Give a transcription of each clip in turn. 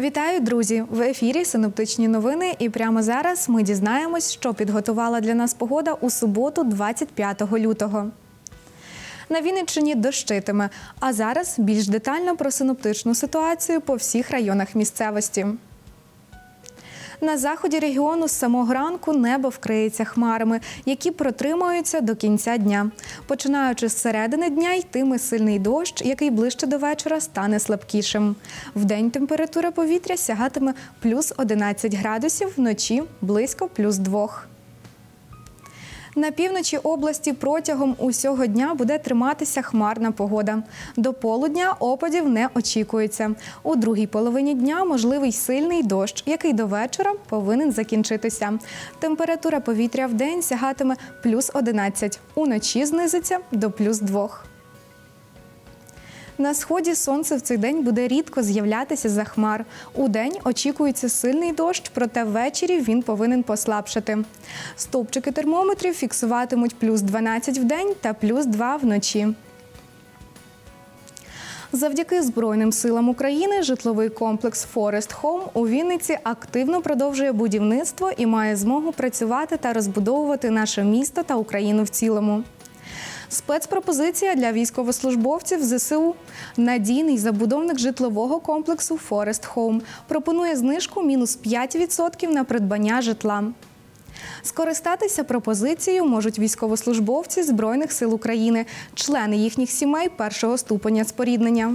Вітаю, друзі! В ефірі синоптичні новини. І прямо зараз ми дізнаємось, що підготувала для нас погода у суботу, 25 лютого. На Вінниччині дощитиме. А зараз більш детально про синоптичну ситуацію по всіх районах місцевості. На заході регіону з самого ранку небо вкриється хмарами, які протримуються до кінця дня. Починаючи з середини дня, йтиме сильний дощ, який ближче до вечора стане слабкішим. Вдень температура повітря сягатиме плюс 11 градусів, вночі близько плюс 2. На півночі області протягом усього дня буде триматися хмарна погода. До полудня опадів не очікується. У другій половині дня можливий сильний дощ, який до вечора повинен закінчитися. Температура повітря в день сягатиме плюс 11, уночі знизиться до плюс 2. На сході сонце в цей день буде рідко з'являтися за хмар. У день очікується сильний дощ, проте ввечері він повинен послабшати. Стовпчики термометрів фіксуватимуть плюс 12 в день та плюс 2 вночі. Завдяки Збройним силам України житловий комплекс Форест Хоум у Вінниці активно продовжує будівництво і має змогу працювати та розбудовувати наше місто та Україну в цілому. Спецпропозиція для військовослужбовців ЗСУ. Надійний забудовник житлового комплексу Форест Хоум пропонує знижку мінус 5% на придбання житла. Скористатися пропозицією можуть військовослужбовці Збройних сил України, члени їхніх сімей першого ступеня споріднення.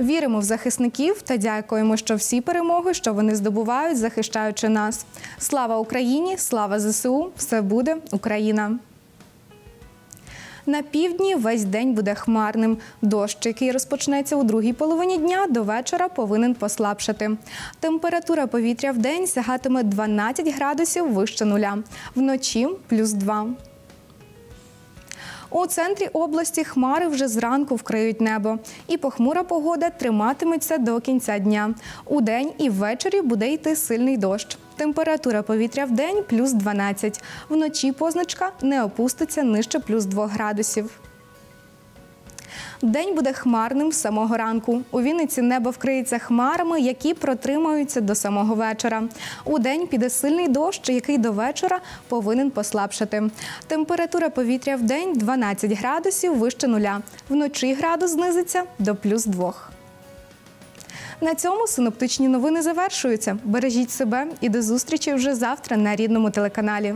Віримо в захисників та дякуємо, що всі перемоги, що вони здобувають, захищаючи нас. Слава Україні! Слава ЗСУ! Все буде Україна! На півдні весь день буде хмарним. Дощ, який розпочнеться у другій половині дня, до вечора повинен послабшати. Температура повітря в день сягатиме 12 градусів вище нуля, вночі плюс 2. У центрі області хмари вже зранку вкриють небо, і похмура погода триматиметься до кінця дня. У день і ввечері буде йти сильний дощ. Температура повітря в день плюс 12. Вночі позначка не опуститься нижче плюс 2 градусів. День буде хмарним з самого ранку. У Вінниці небо вкриється хмарами, які протримаються до самого вечора. У день піде сильний дощ, який до вечора повинен послабшати. Температура повітря в день 12 градусів вище нуля. Вночі градус знизиться до плюс 2. На цьому синоптичні новини завершуються. Бережіть себе і до зустрічі вже завтра на рідному телеканалі.